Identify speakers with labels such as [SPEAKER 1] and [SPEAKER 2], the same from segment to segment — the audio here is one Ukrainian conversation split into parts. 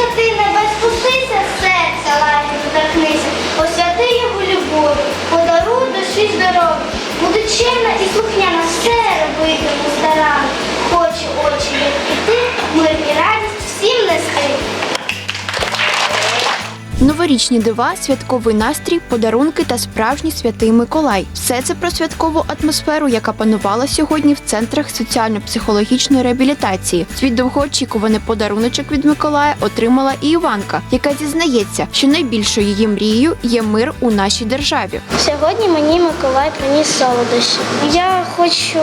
[SPEAKER 1] висоти не безпустися, серця лагідно торкнися, посвяти його любові, подаруй душі здоров'я. Буду чемна і слухняна, все робитиму
[SPEAKER 2] Новорічні дива, святковий настрій, подарунки та справжній святий Миколай. Все це про святкову атмосферу, яка панувала сьогодні в центрах соціально-психологічної реабілітації. Свій довгоочікуваний подаруночок від Миколая отримала і Іванка, яка зізнається, що найбільшою її мрією є мир у нашій державі.
[SPEAKER 1] Сьогодні мені Миколай приніс солодощі. Я хочу,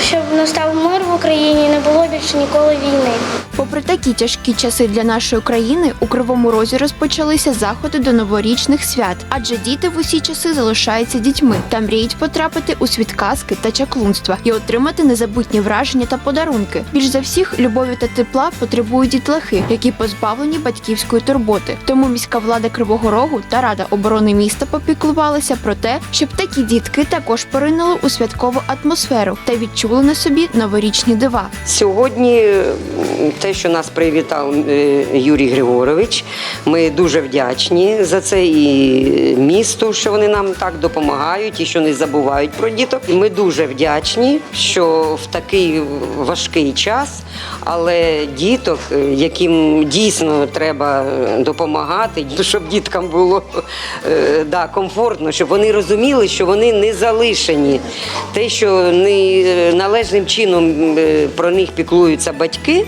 [SPEAKER 1] щоб настав мир в Україні не було більше ніколи війни.
[SPEAKER 2] Попри такі тяжкі часи для нашої країни, у Кривому Розі розпочалися заходи до новорічних свят, адже діти в усі часи залишаються дітьми та мріють потрапити у світ казки та чаклунства і отримати незабутні враження та подарунки. Більш за всіх любові та тепла потребують дітлахи, які позбавлені батьківської турботи. Тому міська влада Кривого Рогу та Рада оборони міста попіклувалися про те, щоб такі дітки також поринули у святкову атмосферу та відчули на собі новорічні дива.
[SPEAKER 3] Сьогодні те, що нас привітав е, Юрій Григорович, ми дуже вдячні за це і місту, що вони нам так допомагають і що не забувають про діток. Ми дуже вдячні, що в такий важкий час, але діток, е, яким дійсно треба е, допомагати, щоб діткам було да, комфортно, щоб вони розуміли, що вони не залишені. Те, що не належним чином про них піклуються батьки.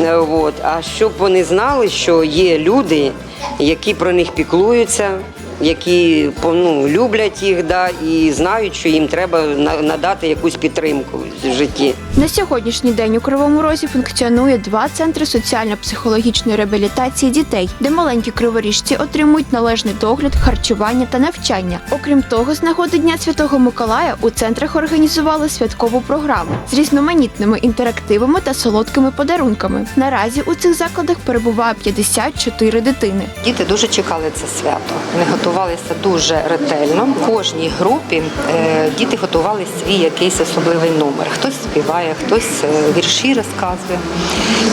[SPEAKER 3] Е, От. А щоб вони знали, що є люди, які про них піклуються, які ну, люблять їх да, і знають, що їм треба на- надати якусь підтримку в житті.
[SPEAKER 2] На сьогоднішній день у Кривому Розі функціонує два центри соціально-психологічної реабілітації дітей, де маленькі криворіжці отримують належний догляд, харчування та навчання. Окрім того, з нагоди Дня Святого Миколая у центрах організували святкову програму з різноманітними інтерактивами та солодкими подарунками. Наразі у цих закладах перебуває 54 дитини.
[SPEAKER 4] Діти дуже чекали це свято. Вони готувалися дуже ретельно. В кожній групі е, діти готували свій якийсь особливий номер. Хтось співає, хтось е, вірші розказує.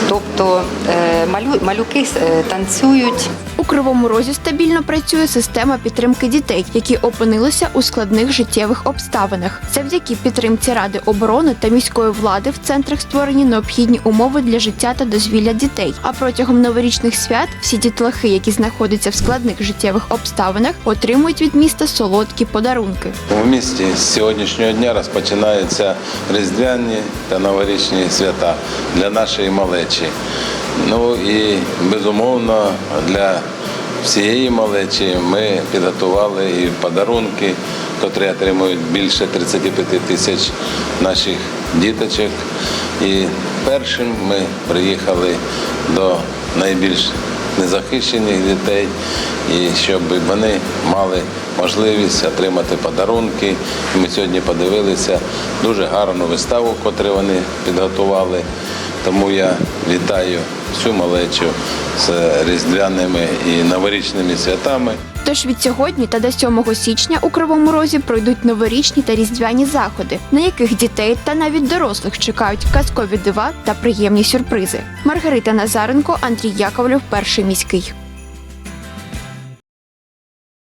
[SPEAKER 4] Тобто е, малюки танцюють.
[SPEAKER 2] У Кривому Розі стабільно працює система підтримки дітей, які опинилися у складних життєвих обставинах. Завдяки підтримці Ради оборони та міської влади в центрах створені необхідні умови для життя та дозвілля дітей. А протягом новорічних свят всі дітлахи, які знаходяться в складних життєвих обставинах, отримують від міста солодкі подарунки.
[SPEAKER 5] У місті з сьогоднішнього дня розпочинаються різдвяні та новорічні свята для нашої малечі. Ну і безумовно для всієї малечі ми підготували і подарунки, котрі отримують більше 35 тисяч наших діточок. І першим ми приїхали до найбільш незахищених дітей, і щоб вони мали можливість отримати подарунки. Ми сьогодні подивилися дуже гарну виставу, яку вони підготували. Тому я вітаю всю малечу з різдвяними і новорічними святами.
[SPEAKER 2] Тож від сьогодні та до 7 січня у Кривому Розі пройдуть новорічні та різдвяні заходи, на яких дітей та навіть дорослих чекають казкові дива та приємні сюрпризи. Маргарита Назаренко, Андрій Яковлев, перший міський.